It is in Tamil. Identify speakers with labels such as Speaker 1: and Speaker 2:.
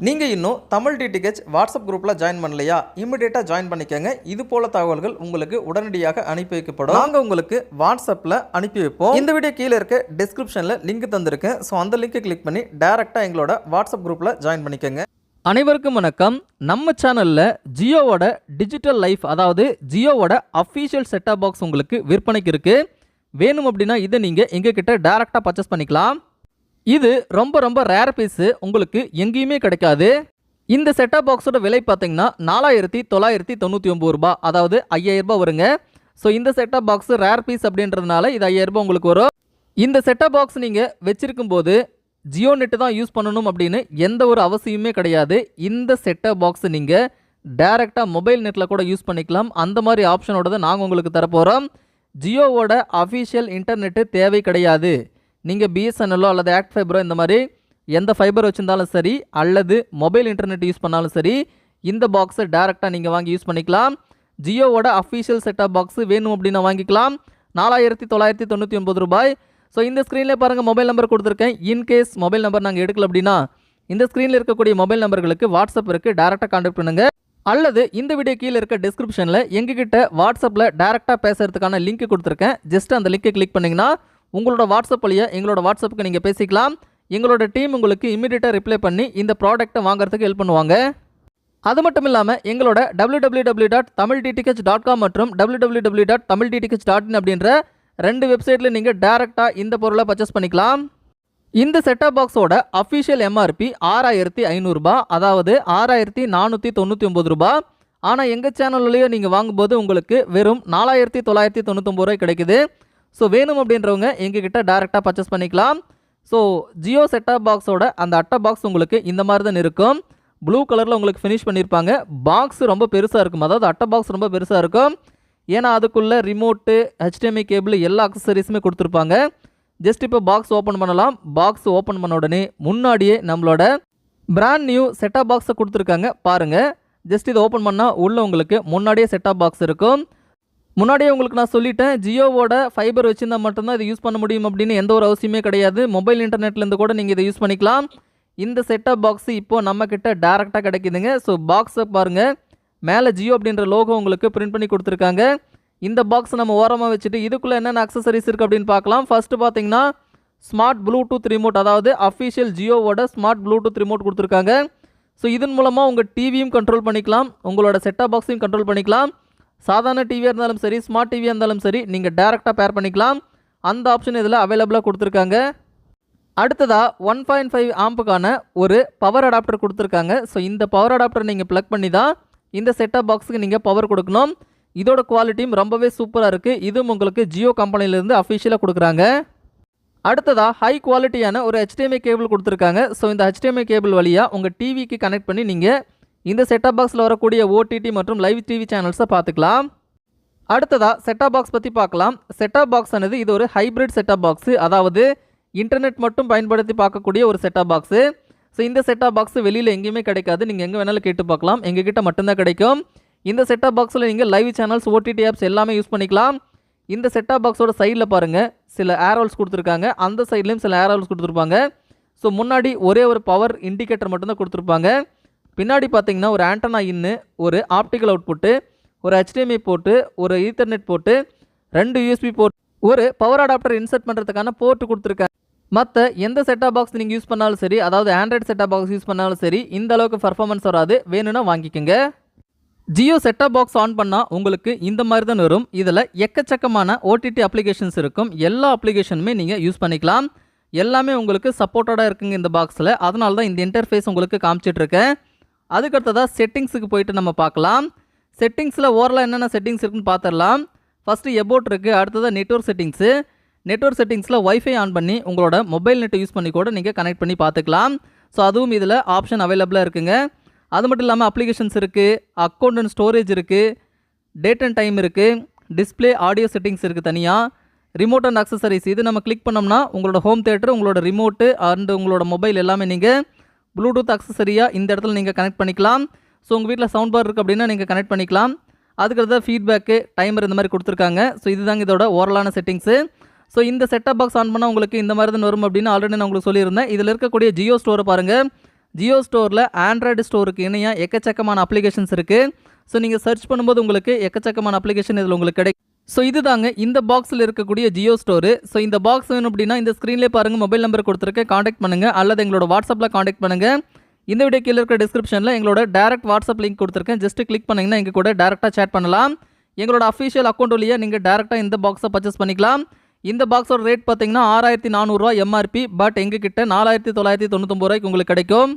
Speaker 1: நீங்கள் இன்னும் தமிழ் டிடிஹெச் வாட்ஸ்அப் குரூப்பில் ஜாயின் பண்ணலையா? இமிடியேட்டாக ஜாயின் பண்ணிக்கோங்க. இது போல தகவல்கள் உங்களுக்கு உடனடியாக அனுப்பி வைக்கப்படும். நாங்கள் உங்களுக்கு வாட்ஸ்அப்பில் அனுப்பி வைப்போம். இந்த வீடியோ கீழே இருக்க டிஸ்கிரிப்ஷனில் லிங்க் தந்திருக்கேன். ஸோ அந்த லிங்கை கிளிக் பண்ணி டேரெக்டாக எங்களோட வாட்ஸ்அப் குரூப்பில் ஜாயின் பண்ணிக்கோங்க. அனைவருக்கும் வணக்கம். நம்ம சேனலில் ஜியோவோட டிஜிட்டல் லைஃப் அதாவது ஜியோவோட அஃபீஷியல் செட்டாப் பாக்ஸ் உங்களுக்கு விற்பனைக்கு இருக்குது வேணும் அப்படின்னா இதை நீங்கள் எங்ககிட்ட டேரெக்டாக பர்ச்சேஸ் பண்ணிக்கலாம். இது ரொம்ப ரொம்ப ரேர் பீஸு உங்களுக்கு எங்கேயுமே கிடைக்காது. இந்த செட்டாப் பாக்ஸோட விலை பார்த்தீங்கன்னா நாலாயிரத்தி தொள்ளாயிரத்தி தொண்ணூற்றி ஒம்பது ரூபா அதாவது ஐயாயிரரூபா வருங்க. ஸோ இந்த செட்டாப் பாக்ஸ் ரேர் பீஸ் அப்படின்றதுனால இது ஐயாயிரரூபா உங்களுக்கு வரும். இந்த செட்டாப் பாக்ஸ் நீங்கள் வச்சிருக்கும் போது ஜியோ நெட்டு தான் யூஸ் பண்ணணும் அப்படின்னு எந்த ஒரு அவசியமே கிடையாது. இந்த செட்டாப் பாக்ஸ் நீங்கள் டைரெக்டாக மொபைல் நெட்டில் கூட யூஸ் பண்ணிக்கலாம். அந்த மாதிரி ஆப்ஷனோட தான் நாங்கள் உங்களுக்கு தரப்போகிறோம் ஜியோவோட அஃபிஷியல் இன்டர்நெட்டு தேவை கிடையாது. நீங்கள் பிஎஸ்என்எல்லோ அல்லது ஆக்ட் ஃபைபரோ இந்த மாதிரி எந்த ஃபைபர் வச்சுருந்தாலும் சரி அல்லது மொபைல் இன்டர்நெட் யூஸ் பண்ணாலும் சரி இந்த பாக்ஸை டேரெக்டாக நீங்கள் வாங்கி யூஸ் பண்ணிக்கலாம். ஜியோவோட அஃபீஷியல் செட்டப் பாக்ஸ் வேணும் அப்படின்னு வாங்கிக்கலாம். நாலாயிரத்தி தொள்ளாயிரத்தி தொண்ணூற்றி ஒம்பது ரூபாய். ஸோ இந்த ஸ்க்ரீனில் பாருங்கள் மொபைல் நம்பர் கொடுத்துருக்கேன். இன்கேஸ் மொபைல் நம்பர் நாங்கள் எடுக்கல அப்படின்னா இந்த ஸ்க்ரீனில் இருக்கக்கூடிய மொபைல் நம்பர்களுக்கு வாட்ஸ்அப் இருக்குது டேரெக்டாக கான்டாக்ட் பண்ணுங்கள் அல்லது இந்த வீடியோ கீழே இருக்க டிஸ்கிரிப்ஷனில் எங்ககிட்ட வாட்ஸ்அப்பில் டேரெக்டாக பேசுகிறதுக்கான லிங்க் கொடுத்துருக்கேன். ஜஸ்ட் அந்த லிங்கை கிளிக் பண்ணிங்கன்னா உங்களோட வாட்ஸ்அப் வழியாக எங்களோட வாட்ஸ்அப்புக்கு நீங்கள் பேசிக்கலாம். எங்களோட டீம் உங்களுக்கு இமீடியட்டாக ரிப்ளை பண்ணி இந்த ப்ராடக்ட்டை வாங்குறதுக்கு ஹெல்ப் பண்ணுவாங்க. அது மட்டும் இல்லாமல் எங்களோட www.tamildtk.com dot Tamil DTH dot com மற்றும் www.tamildtk.in dot Tamil DTH dot in அப்படின்ற ரெண்டு வெப்சைட்டில் நீங்கள் டேரெக்டாக இந்த பொருளை பர்ச்சேஸ் பண்ணிக்கலாம். இந்த செட்டப் பாக்ஸோட அஃபிஷியல் எம்ஆர்பி ஆறாயிரத்தி ஐநூறுரூபா அதாவது ஆறாயிரத்தி நானூற்றி தொண்ணூற்றி ஒம்பது ரூபா ஆனால் எங்கள் சேனல்லையோ நீங்கள் வாங்கும்போது உங்களுக்கு வெறும் நாலாயிரத்தி தொள்ளாயிரத்தி தொண்ணூத்தொம்பது ரூபாய் கிடைக்குது. ஸோ வேணும் அப்படின்றவங்க எங்ககிட்ட டேரெக்டாக பர்ச்சேஸ் பண்ணிக்கலாம். ஸோ ஜியோ செட்டாப் பாக்ஸோட அந்த அட்டை பாக்ஸ் உங்களுக்கு இந்த மாதிரி தான் இருக்கும். ப்ளூ கலரில் உங்களுக்கு ஃபினிஷ் பண்ணியிருப்பாங்க பாக்ஸ் ரொம்ப பெருசாக இருக்கும். அதாவது அட்டை பாக்ஸ் ரொம்ப பெருசாக இருக்கும். ஏன்னா அதுக்குள்ளே ரிமோட்டு ஹெச்டிஎம்ஐ கேபிள் எல்லா அக்சசரிஸுமே கொடுத்துருப்பாங்க. ஜஸ்ட் இப்போ பாக்ஸ் ஓப்பன் பண்ணலாம். பாக்ஸ் ஓப்பன் பண்ண உடனே முன்னாடியே நம்மளோட பிராண்ட் நியூ செட்டாப் பாக்ஸை கொடுத்துருக்காங்க. பாருங்கள் ஜஸ்ட் இதை ஓப்பன் பண்ணால் உள்ளே உங்களுக்கு முன்னாடியே செட்டாப் பாக்ஸ் இருக்கும். முன்னாடியே உங்களுக்கு நான் சொல்லிட்டேன் ஜியோவோட ஃபைபர் வச்சிருந்தா மட்டும்தான் இதை யூஸ் பண்ண முடியும் அப்படின்னு எந்த ஒரு அவசியமே கிடையாது. மொபைல் இன்டர்நெட்லேருந்து கூட நீங்கள் இதை யூஸ் பண்ணிக்கலாம். இந்த செட்டப் பாக்ஸ் இப்போ நம்மக்கிட்ட டேரெக்டாக கிடைக்குதுங்க. ஸோ பாக்ஸை பாருங்கள் மேலே ஜியோ அப்படின்ற லோகோ உங்களுக்கு பிரிண்ட் பண்ணி கொடுத்துருக்காங்க. இந்த பாக்ஸ் நம்ம ஓரமாக வச்சுட்டு இதுக்குள்ளே என்னென்ன அக்சசரிஸ் இருக்குது அப்படின்னு பார்க்கலாம். ஃபஸ்ட்டு பார்த்தீங்கன்னா ஸ்மார்ட் ப்ளூடூத் ரிமோட் அதாவது அஃபிஷியல் ஜியோவோட ஸ்மார்ட் ப்ளூடூத் ரிமோட் கொடுத்துருக்காங்க. ஸோ இதன் மூலமாக உங்கள் டிவியும் கண்ட்ரோல் பண்ணிக்கலாம். உங்களோட செட்டப் பாக்ஸையும் கண்ட்ரோல் பண்ணிக்கலாம். சாதாரண டிவியாக இருந்தாலும் சரி ஸ்மார்ட் டிவியாக இருந்தாலும் சரி நீங்கள் டேரெக்டாக பேர் பண்ணிக்கலாம். அந்த ஆப்ஷன் இதில் அவைலபிளாக கொடுத்துருக்காங்க. அடுத்ததாக ஒன் பாயிண்ட் ஃபைவ் ஆம்புக்கான ஒரு பவர் அடாப்டர் கொடுத்துருக்காங்க. ஸோ இந்த பவர் அடாப்டர் நீங்கள் ப்ளக் பண்ணி தான் இந்த செட்டப் பாக்ஸுக்கு நீங்கள் பவர் கொடுக்கணும். இதோட குவாலிட்டியும் ரொம்பவே சூப்பராக இருக்குது இதுவும் உங்களுக்கு ஜியோ கம்பெனிலேருந்து அஃபிஷியலாக கொடுக்குறாங்க. அடுத்ததாக ஹை குவாலிட்டியான ஒரு ஹெச்டிஎம்ஐ கேபிள் கொடுத்துருக்காங்க. ஸோ இந்த ஹெச்டிஎம்ஐ கேபிள் வழியாக உங்கள் டிவிக்கு கனெக்ட் பண்ணி நீங்கள் இந்த செட்டப் பாக்ஸில் வரக்கூடிய ஓடிடி மற்றும் லைவ் டிவி சேனல்ஸை பார்த்துக்கலாம். அடுத்ததாக செட்டப் பாக்ஸ் பற்றி பார்க்கலாம். செட்டப் பாக்ஸ் ஆனது இது ஒரு ஹைப்ரிட் செட்டப் பாக்ஸு அதாவது இன்டர்நெட் மட்டும் பயன்படுத்தி பார்க்கக்கூடிய ஒரு செட்டப் பாக்ஸு ஸோ இந்த செட்டப் பாக்ஸ் வெளியில் எங்கேயுமே கிடைக்காது. நீங்கள் எங்கே வேணாலும் கேட்டு பார்க்கலாம். எங்ககிட்ட மட்டும்தான் கிடைக்கும். இந்த செட்டப் பாக்ஸில் நீங்கள் லைவ் சேனல்ஸ் ஓடிடி ஆப்ஸ் எல்லாமே யூஸ் பண்ணிக்கலாம். இந்த செட்டப் பாக்ஸோட சைடில் பாருங்கள் சில ஏரோல்ஸ் கொடுத்துருக்காங்க. அந்த சைட்லேயும் சில ஏரோல்ஸ் கொடுத்துருப்பாங்க. ஸோ முன்னாடி ஒரே ஒரு பவர் இண்டிகேட்டர் மட்டும்தான் கொடுத்துருப்பாங்க. பின்னாடி பார்த்தீங்கன்னா ஒரு ஆண்டனா இன்னு ஒரு ஆப்டிக்கல் அவுட்புட்டு ஒரு ஹெச்டிஎம்ஐ போட்டு ஒரு ஈத்தர்நெட் போட்டு ரெண்டு யூஎஸ்பி போர்ட் ஒரு பவர் அடாப்டர் இன்சர்ட் பண்ணுறதுக்கான போர்ட்டு கொடுத்துருக்காங்க மற்ற எந்த செட்டாக பாக்ஸ் நீங்கள் யூஸ் பண்ணாலும் சரி அதாவது ஆண்ட்ராய்டு செட்டாப் பாக்ஸ் யூஸ் பண்ணாலும் சரி இந்த அளவுக்கு பர்ஃபார்மன்ஸ் வராது. வேணும்னா வாங்கிக்கோங்க. ஜியோ செட்டாக பாக்ஸ் ஆன் பண்ணால் உங்களுக்கு இந்த மாதிரி தான் வரும். இதில் எக்கச்சக்கமான ஓடிடி அப்ளிகேஷன்ஸ் இருக்கும். எல்லா அப்ளிகேஷனுமே நீங்கள் யூஸ் பண்ணிக்கலாம். எல்லாமே உங்களுக்கு சப்போர்ட்டடாக இருக்குங்க இந்த பாக்ஸில் அதனால தான் இந்த இன்டர்ஃபேஸ் உங்களுக்கு காமிச்சிட்ருக்கேன் அதுக்கடுத்ததாக செட்டிங்ஸுக்கு போயிட்டு நம்ம பார்க்கலாம். செட்டிங்ஸில் ஓரலாக என்னென்ன செட்டிங்ஸ் இருக்குன்னு பார்த்துடலாம் ஃபஸ்ட்டு எபோட் இருக்குது அடுத்ததாக நெட்ஒர்க் செட்டிங்ஸு நெட்ஒர்க் செட்டிங்ஸில் ஒய்ஃபை ஆன் பண்ணி உங்களோட மொபைல் நெட்டை யூஸ் பண்ணி கூட நீங்கள் கனெக்ட் பண்ணி பார்த்துக்கலாம். ஸோ அதுவும் இதில் ஆப்ஷன் அவைலபிளாக இருக்குங்க. அது மட்டும் இல்லாமல் அப்ளிகேஷன்ஸ் இருக்குது அக்கௌண்ட் அண்ட் ஸ்டோரேஜ் இருக்குது டேட் அண்ட் டைம் இருக்குது டிஸ்பிளே ஆடியோ செட்டிங்ஸ் இருக்குது தனியாக ரிமோட் அண்ட் அக்சசரிஸ் இது நம்ம கிளிக் பண்ணோம்னா உங்களோட ஹோம் தேட்டர் உங்களோட ரிமோட்டு அண்ட் உங்களோட மொபைல் எல்லாமே நீங்கள் ப்ளூடூத் அக்சசரியாக இந்த இடத்துல நீங்கள் கனெக்ட் பண்ணிக்கலாம். ஸோ உங்கள் வீட்டில் சவுண்ட் பார் இருக்குது அப்படின்னா நீங்கள் கனெக்ட் பண்ணிக்கலாம். அதுக்கடுத்த ஃபீட்பேக்கு டைமர் இந்த மாதிரி கொடுத்துருக்காங்க. ஸோ இதுதாங்க இதோட ஓரலான செட்டிங்ஸு ஸோ இந்த செட்டப் பாக்ஸ் ஆன் பண்ணால் உங்களுக்கு இந்த மாதிரி தான் வரும் அப்படின்னு ஆல்ரெடி நான் உங்களுக்கு சொல்லியிருந்தேன். இதில் இருக்கக்கூடிய ஜியோ ஸ்டோரை பாருங்கள் ஜியோ ஸ்டோரில் ஆண்ட்ராய்டு ஸ்டோருக்கு இணையாக எக்கச்சக்கமான அப்ளிகேஷன்ஸ் இருக்குது ஸோ நீங்கள் சர்ச் பண்ணும்போது உங்களுக்கு எக்கச்சக்கமான அப்ளிகேஷன் இதில் உங்களுக்கு கிடைக்கும். ஸோ இதுதாங்க இந்த பாக்ஸில் இருக்கக்கூடிய ஜியோ ஸ்டோரு ஸோ இந்த பாக்ஸ் வேணும் அப்படின்னா இந்த ஸ்க்ரீன்லேயே பாருங்கள் மொபைல் நம்பர் கொடுத்துருக்கேன். காண்டாக்ட் பண்ணுங்கள் அல்லது எங்களோட வாட்ஸ்அப்பில் காண்டாக்ட் பண்ணுங்கள் இந்த வீடியோ கீழே இருக்க டிஸ்கிரிப்ஷனில் எங்களோட டேரக்ட் வாட்ஸ்அப் லிங்க் கொடுத்துருக்கேன். ஜஸ்ட்டு கிளிக் பண்ணிங்கன்னா எங்கள் கூட டேரெக்டாக சேட் பண்ணலாம். எங்களோட அஃபிஷியல் அக்கௌண்ட் வழியாக நீங்கள் டேரெக்டாக இந்த பாக்ஸை பர்ச்சேஸ் பண்ணிக்கலாம். இந்த பாக்ஸோட ரேட் பார்த்தீங்கன்னா ஆறாயிரத்தி நானூறுரூவா எம்ஆர்பி பட் எங்ககிட்ட நாலாயிரத்தி தொள்ளாயிரத்தி தொண்ணூத்தொம்பது ரூபாய்க்கு உங்களுக்கு கிடைக்கும்.